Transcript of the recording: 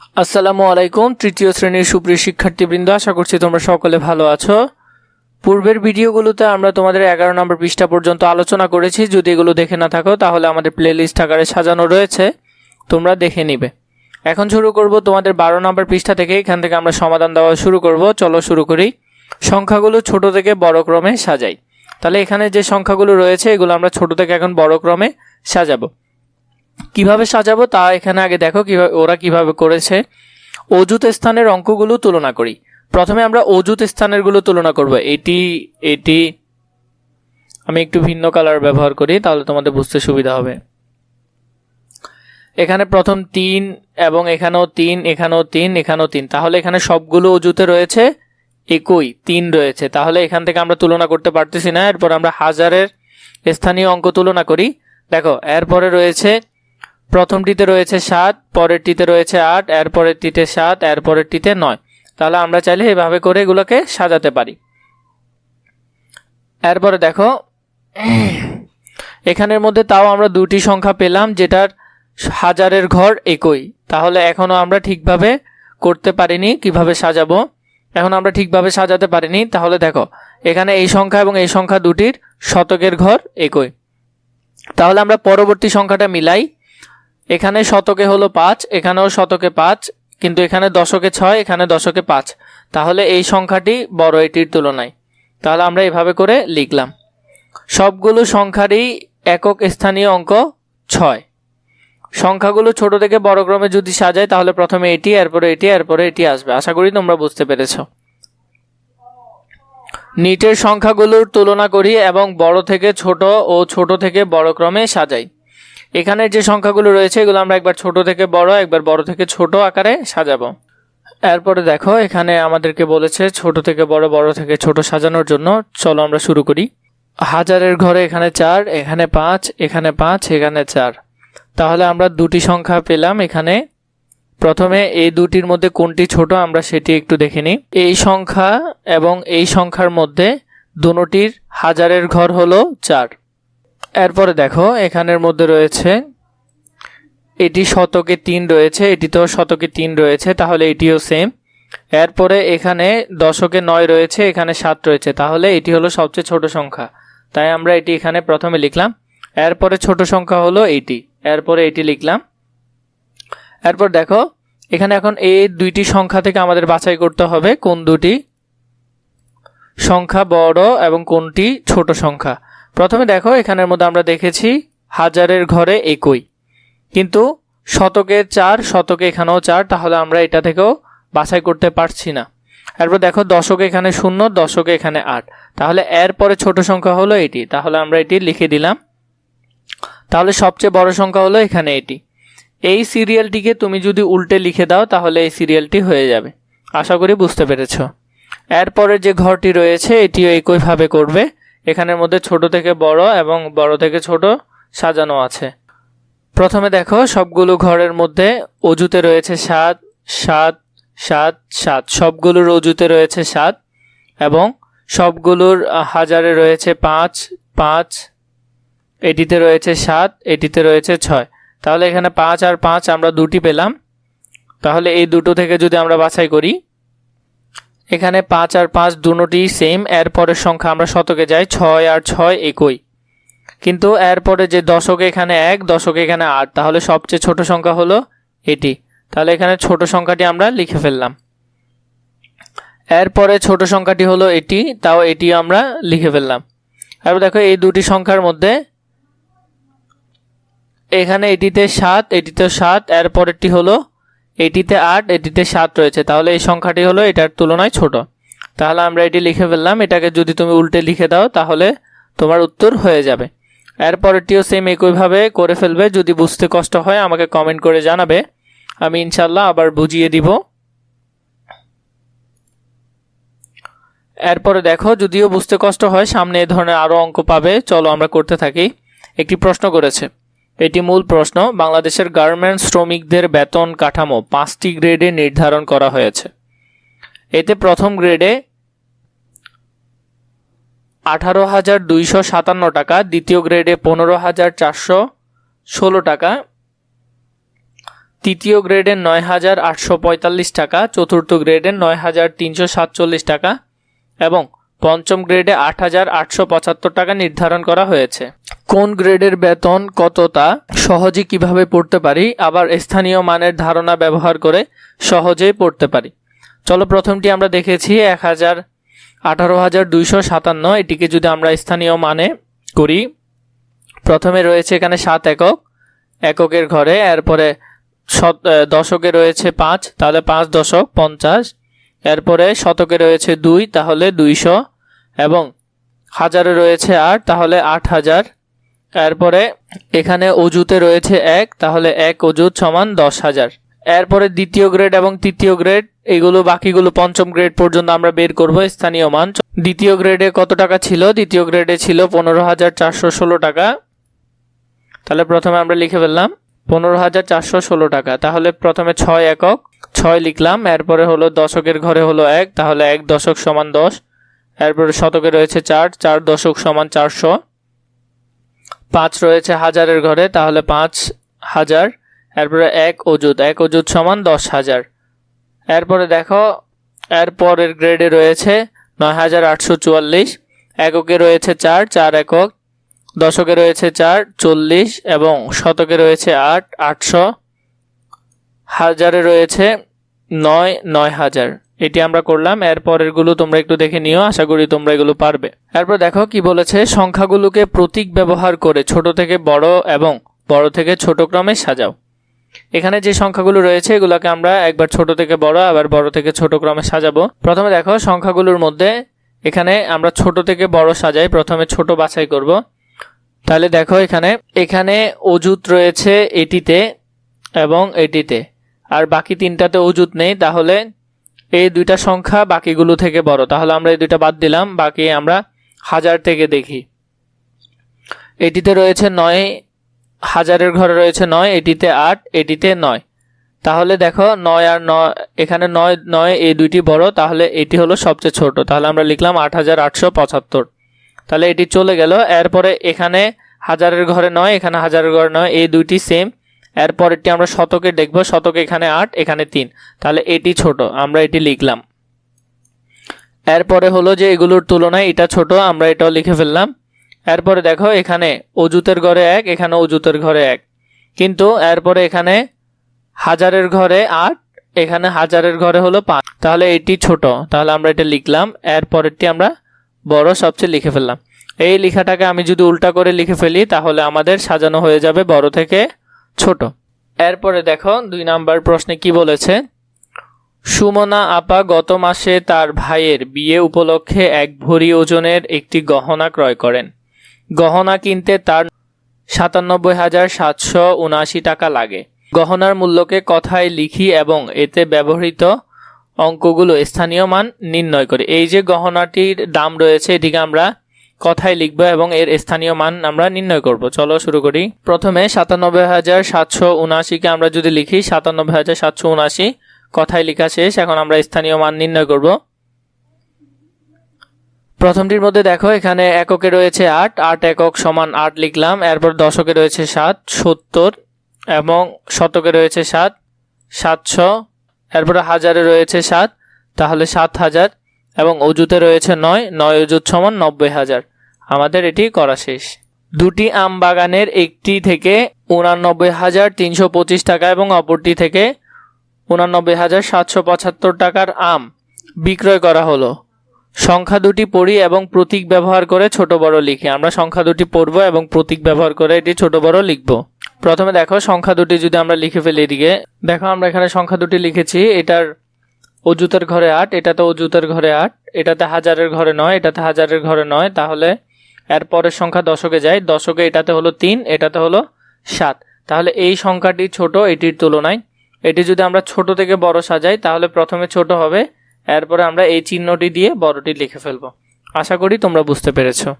আসসালামু আলাইকুম, তৃতীয় শ্রেণির সুপ্রিয় শিক্ষার্থীবৃন্দ, আশা করছি তোমরা সকলে ভালো আছো। পূর্বের ভিডিওগুলোতে আমরা তোমাদের এগারো নম্বর পৃষ্ঠা পর্যন্ত আলোচনা করেছি। যদি এগুলো দেখে না থাকো, তাহলে আমাদের প্লে লিস্ট আকারে সাজানো রয়েছে। তোমরা দেখে নিবে। এখন শুরু করব তোমাদের বারো নম্বর পৃষ্ঠা থেকে। এখান থেকে আমরা সমাধান দেওয়া শুরু করব। চলো শুরু করি। সংখ্যাগুলো ছোট থেকে বড় ক্রমে সাজাই। তাহলে এখানে যে সংখ্যাগুলো রয়েছে, এগুলো আমরা ছোট থেকে এখন বড় ক্রমে সাজাবো। কীভাবে সাজাবো তা এখানে আগে দেখো, কীভাবে ওরা কীভাবে করেছে। অজুত স্থানের অঙ্কগুলো তুলনা করি। প্রথমে আমরা অজুত স্থানেরগুলো তুলনা করব। এটি এটি, আমি একটু ভিন্ন কালার ব্যবহার করি, তাহলে তোমাদের বুঝতে সুবিধা হবে। এখানে প্রথম তিন, এবং এখানেও তিন এখানেও তিন এখানেও তিন। তাহলে এখানে সবগুলো অজুতে রয়েছে, একই, তিন রয়েছে। তাহলে এখান থেকে আমরা তুলনা করতে পারতেছি না। এরপর আমরা হাজারের স্থানীয় অঙ্ক তুলনা করি। দেখো, এরপরে রয়েছে প্রথমটিতে রয়েছে সাত, পরেরটিতে রয়েছে আট এর পরেরটিতে সাত এর পরেরটিতে নয়। তাহলে আমরা চাইলে এভাবে করে এগুলোকে সাজাতে পারি। এরপরে দেখো, এখানের মধ্যে তাও আমরা দুটি সংখ্যা পেলাম, যেটার হাজারের ঘর একই। তাহলে এখনও আমরা ঠিকভাবে করতে পারিনি, কীভাবে সাজাবো? এখন আমরা ঠিকভাবে সাজাতে পারিনি, তাহলে দেখো, এখানে এই সংখ্যা এবং এই সংখ্যা দুটির শতকের ঘর একই। তাহলে আমরা পরবর্তী সংখ্যাটা মিলাই এখানে শতকে হলো পাঁচ, এখানেও শতকে পাঁচ, কিন্তু এখানে দশকে ছয়, এখানে দশকে পাঁচ। তাহলে এই সংখ্যাটি বড় এটির তুলনায়। তাহলে আমরা এভাবে করে লিখলাম। সবগুলো সংখ্যারই একক স্থানীয় অঙ্ক ছয়। সংখ্যাগুলো ছোট থেকে বড় ক্রমে যদি সাজায়, তাহলে প্রথমে এটি, এরপরে এটি এরপরে এটি আসবে। আশা করি তোমরা বুঝতে পেরেছ। নিটের সংখ্যাগুলোর তুলনা করি এবং বড় থেকে ছোট ও ছোট থেকে বড় ক্রমে সাজাই। এখানে যে সংখ্যাগুলো রয়েছে, এগুলো আমরা একবার ছোট থেকে বড়, একবার বড় থেকে ছোট আকারে সাজাবো। এরপরে দেখো, এখানে আমাদেরকে বলেছে ছোট থেকে বড় বড় থেকে ছোট সাজানোর জন্য। চলো আমরা শুরু করি। হাজারের ঘরে এখানে চার, এখানে পাঁচ এখানে পাঁচ, এখানে চার। তাহলে আমরা দুটি সংখ্যা পেলাম এখানে। প্রথমে এই দুটির মধ্যে কোনটি ছোট, আমরা সেটি একটু দেখে নিই। এই সংখ্যা এবং এই সংখ্যার মধ্যে দুটির হাজারের ঘর হলো চার। এরপরে দেখো, এখানের মধ্যে রয়েছে, এটি শতকে তিন রয়েছে, এটি তো শতকে তিন রয়েছে, তাহলে এটিও সেম এরপরে এখানে দশকে নয় রয়েছে, এখানে সাত রয়েছে, তাহলে এটি হলো সবচেয়ে ছোট সংখ্যা। তাই আমরা এটি এখানে প্রথমে লিখলাম। এরপরে ছোট সংখ্যা হলো এইটি এরপরে এটি লিখলাম। এরপর দেখো, এখানে এখন এই দুইটি সংখ্যা থেকে আমাদের বাছাই করতে হবে, কোন দুটি? সংখ্যা বড় এবং কোনটি ছোট সংখ্যা। প্রথমে দেখো, এখানের মধ্যে আমরা দেখেছি হাজারের ঘরে একই। কিন্তু শতকে চার, শতকে এখানেও চার, তাহলে আমরা এটা থেকেও বাছাই করতে পারছি না। এরপর দেখো, দশকে এখানে শূন্য, দশকে এখানে আট। তাহলে এর পরে ছোট সংখ্যা হলো এটি। তাহলে আমরা এটি লিখে দিলাম। তাহলে সবচেয়ে বড় সংখ্যা হলো এখানে এটি। এই সিরিয়ালটিকে তুমি যদি উল্টে লিখে দাও, তাহলে এই সিরিয়ালটি হয়ে যাবে। আশা করি বুঝতে পেরেছ। এরপরে যে ঘরটি রয়েছে, এটিও একইভাবে করবে। এখানের মধ্যে ছোট থেকে বড় এবং বড় থেকে ছোট সাজানো আছে। প্রথমে দেখো, সবগুলো ঘরের মধ্যে অজুতে রয়েছে সাত সাত সাত সাত। সবগুলোর অজুতে রয়েছে সাত এবং সবগুলোর হাজারে রয়েছে পাঁচ পাঁচ, এটিতে রয়েছে সাত, এটিতে রয়েছে ছয়। তাহলে এখানে পাঁচ আর পাঁচ আমরা দুটি পেলাম। তাহলে এই দুটো থেকে যদি আমরা বাছাই করি এখানে পাঁচ আর পাঁচ দুটি সেম এরপরের সংখ্যা আমরা শতকে যাই, ছয় আর ছয় একই। কিন্তু এরপরে যে দশকে এখানে এক, দশকে এখানে আট, তাহলে সবচেয়ে ছোট সংখ্যা হলো এটি। তাহলে এখানে ছোট সংখ্যাটি আমরা লিখে ফেললাম। এরপরে ছোট সংখ্যাটি হলো এটি, তাও এটি আমরা লিখে ফেললাম। এরপর দেখো এই দুটি সংখ্যার মধ্যে এখানে এটিতে সাত এটিতে সাত, এরপরেরটি হলো এটিতে আট, এটিতে সাত রয়েছে। তাহলে এই সংখ্যাটি হলো এটার তুলনায় ছোট। তাহলে আমরা এটি লিখে ফেললাম। এটাকে যদি তুমি উল্টে লিখে দাও, তাহলে তোমার উত্তর হয়ে যাবে। এরপরেরটিও সেম একইভাবে করে ফেলবে। যদি বুঝতে কষ্ট হয়, আমাকে কমেন্ট করে জানাবে। আমি ইনশাল্লাহ আবার বুঝিয়ে দিব। এরপরে দেখো, যদিও বুঝতে কষ্ট হয়, সামনে এ ধরনের আরও অঙ্ক পাবে। চলো আমরা করতে থাকি। একটি প্রশ্ন করেছে। এটি মূল প্রশ্ন। বাংলাদেশের গার্মেন্টস শ্রমিকদের বেতন কাঠামো পাঁচটি গ্রেডে নির্ধারণ করা হয়েছে। এতে প্রথম গ্রেডে আঠারো হাজার দুইশো সাতান্ন টাকা, দ্বিতীয় গ্রেডে পনেরো হাজার চারশো ষোলো টাকা, তৃতীয় গ্রেডের নয় হাজার আটশো পঁয়তাল্লিশ টাকা, চতুর্থ গ্রেডে নয় হাজার তিনশো সাতচল্লিশ টাকা এবং পঞ্চম গ্রেডে আট হাজার আটশো পঁচাত্তর টাকা নির্ধারণ করা হয়েছে। কোন গ্রেডের বেতন, কত তা সহজে কীভাবে পড়তে পারি, আবার স্থানীয় মানের ধারণা ব্যবহার করে সহজেই পড়তে পারি। চলো প্রথমটি আমরা দেখেছি, এক হাজার আঠারো হাজার দুইশো সাতান্ন। এটিকে যদি আমরা স্থানীয় মানে করি, প্রথমে রয়েছে এখানে সাত একক, এককের ঘরে, এরপরে দশকে রয়েছে পাঁচ, তাহলে পাঁচ দশক পঞ্চাশ, এরপরে শতকে রয়েছে দুই, তাহলে দুইশো, এবং হাজারে রয়েছে আট, তাহলে আট হাজার এরপরে এখানে অজুতে রয়েছে এক, তাহলে এক অজুত সমান দশ হাজার। এরপরে দ্বিতীয় গ্রেড এবং তৃতীয় গ্রেড, এগুলো বাকিগুলো পঞ্চম গ্রেড পর্যন্ত আমরা বের করব, স্থানীয় মান। দ্বিতীয় গ্রেডে কত টাকা ছিল? দ্বিতীয় গ্রেডে ছিল পনেরো হাজার চারশো ষোলো টাকা। তাহলে প্রথমে আমরা লিখে ফেললাম, পনেরো হাজার চারশো ষোলো টাকা। তাহলে প্রথমে ছয় একক, ছয় লিখলাম, এরপরে হলো দশকের ঘরে হলো এক, তাহলে এক দশক সমান দশ। এরপরে শতকে রয়েছে চার চার দশক সমান চারশো। পাঁচ রয়েছে হাজারের ঘরে, তাহলে পাঁচ হাজার, এরপরে এক অজুত এক অজুত সমান দশ হাজার। এরপরে দেখো, এরপরের গ্রেডে রয়েছে নয় হাজার আটশো চুয়াল্লিশ, এককে রয়েছে চার চার একক, দশকে রয়েছে চার, চল্লিশ, এবং শতকে রয়েছে আট, আটশো, হাজারে রয়েছে নয় নয় হাজার। এটি আমরা করলাম এরপরেরগুলো তোমরা একটু দেখে নিও, আশা করি তোমরা এগুলো পারবে। এরপর দেখো কি বলেছে, সংখ্যাগুলোকে প্রতীক ব্যবহার করে ছোট থেকে বড় এবং বড় থেকে ছোট ক্রমে সাজাও। এখানে যে সংখ্যাগুলো রয়েছে, এগুলোকে আমরা একবার ছোট থেকে বড়, আবার বড় থেকে ছোট ক্রমে সাজাবো। প্রথমে দেখো, সংখ্যাগুলোর মধ্যে এখানে আমরা ছোট থেকে বড় সাজাই, প্রথমে ছোট বাছাই করব। তাহলে দেখো এখানে এখানে অজুত রয়েছে এটিতে এবং এটিতে। আর বাকি তিনটাতে অজুত নেই, তাহলে এই দুইটা সংখ্যা বাকিগুলো থেকে বড়। তাহলে আমরা এই দুইটা বাদ দিলাম, বাকি আমরা হাজার থেকে দেখি। এটিতে রয়েছে নয়, হাজারের ঘরে রয়েছে নয়, এটিতে আট, এটিতে নয়। তাহলে দেখো, নয় আর নয়, এখানে নয় নয়, এই দুইটি বড়, তাহলে এটি হলো সবচেয়ে ছোট। তাহলে আমরা লিখলাম আট হাজার আটশো পঁচাত্তর। তাহলে এটি চলে গেল, এরপরে এখানে হাজারের ঘরে নয়, এখানে হাজারের ঘরে নয়, এই দুইটি সেম এরপরেরটি আমরা শতকে দেখব, শতকে এখানে আট, এখানে তিন। তাহলে এটি ছোট, আমরা এটি লিখলাম। এরপরে হলো যে এগুলোর তুলনায় এটা ছোট, আমরা এটাও লিখে ফেললাম। এরপরে দেখো, এখানে অজুতের ঘরে এক, এখানে অজুতের ঘরে এক। কিন্তু এরপরে এখানে হাজারের ঘরে আট, এখানে হাজারের ঘরে হলো পাঁচ। তাহলে এটি ছোট, তাহলে আমরা এটা লিখলাম। এরপরেরটি আমরা বড় সবচেয়ে লিখে ফেললাম। এই লেখাটাকে আমি যদি উল্টা করে লিখে ফেলি, তাহলে আমাদের সাজানো হয়ে যাবে বড় থেকে ছোট। এরপরে দেখো, দুই নাম্বার প্রশ্নে কি বলেছে? সুমনা আপা গত মাসে তার ভাইয়ের বিয়ে উপলক্ষে এক ভরি ওজনের একটি গহনা ক্রয় করেন। গহনা কিনতে তার সাতানব্বই হাজার সাতশো উনআশি টাকা লাগে। গহনার মূল্যকে কথায় লিখি এবং এতে ব্যবহৃত অঙ্কগুলো স্থানীয় মান নির্ণয় করি। এই যে গহনাটির দাম রয়েছে, এটিকে আমরা কথায় লিখব এবং এর স্থানীয় মান আমরা নির্ণয় করব। চলো শুরু করি। প্রথমে সাতানব্বই হাজার সাতশো উনআশিকে আমরা যদি লিখি, সাতানব্বই হাজার সাতশো উনআশি, কথায় লেখা শেষ, এখন আমরা স্থানীয় মান নির্ণয় করব। প্রথমটির মধ্যে দেখো, এখানে এককে রয়েছে আট আট একক সমান আট লিখলাম, এরপর দশকে রয়েছে সাত, সত্তর, এবং শতকে রয়েছে সাত, সাতশো, এরপরে হাজারে রয়েছে সাত, তাহলে সাত হাজার। এবং অজুতে রয়েছে নয় নয় অজুত সমান নব্বই হাজার। আমাদের এটি করা শেষ। দুটি আম বাগানের একটি থেকে উনানব্বই হাজার তিনশো পঁচিশ টাকা এবং অপরটি থেকে উনানব্বই হাজার সাতশো পঁচাত্তর টাকার আম বিক্রয় করা হলো। সংখ্যা দুটি পড়ি এবং প্রতীক ব্যবহার করে ছোট বড় লিখি। আমরা সংখ্যা দুটি পড়ব এবং প্রতীক ব্যবহার করে এটি ছোট বড় লিখব। প্রথমে দেখো, সংখ্যা দুটি যদি আমরা লিখে ফেলি এদিকে। দেখো, আমরা এখানে সংখ্যা দুটি লিখেছি। এটার অজুতের ঘরে আট, এটাতে অজুতের ঘরে আট, এটাতে হাজারের ঘরে নয়, এটাতে হাজারের ঘরে নয়, তাহলে এর পরের সংখ্যা দশকে যায়, দশকে এটাতে হলো তিন, এটাতে হলো সাত। তাহলে এই সংখ্যাটি ছোট, এটির তুলনায়। এটি যদি আমরা ছোট থেকে বড় সাজাই, তাহলে প্রথমে ছোট হবে, এরপরে আমরা এই চিহ্নটি দিয়ে বড়টি লিখে ফেলব। আশা করি তোমরা বুঝতে পেরেছ।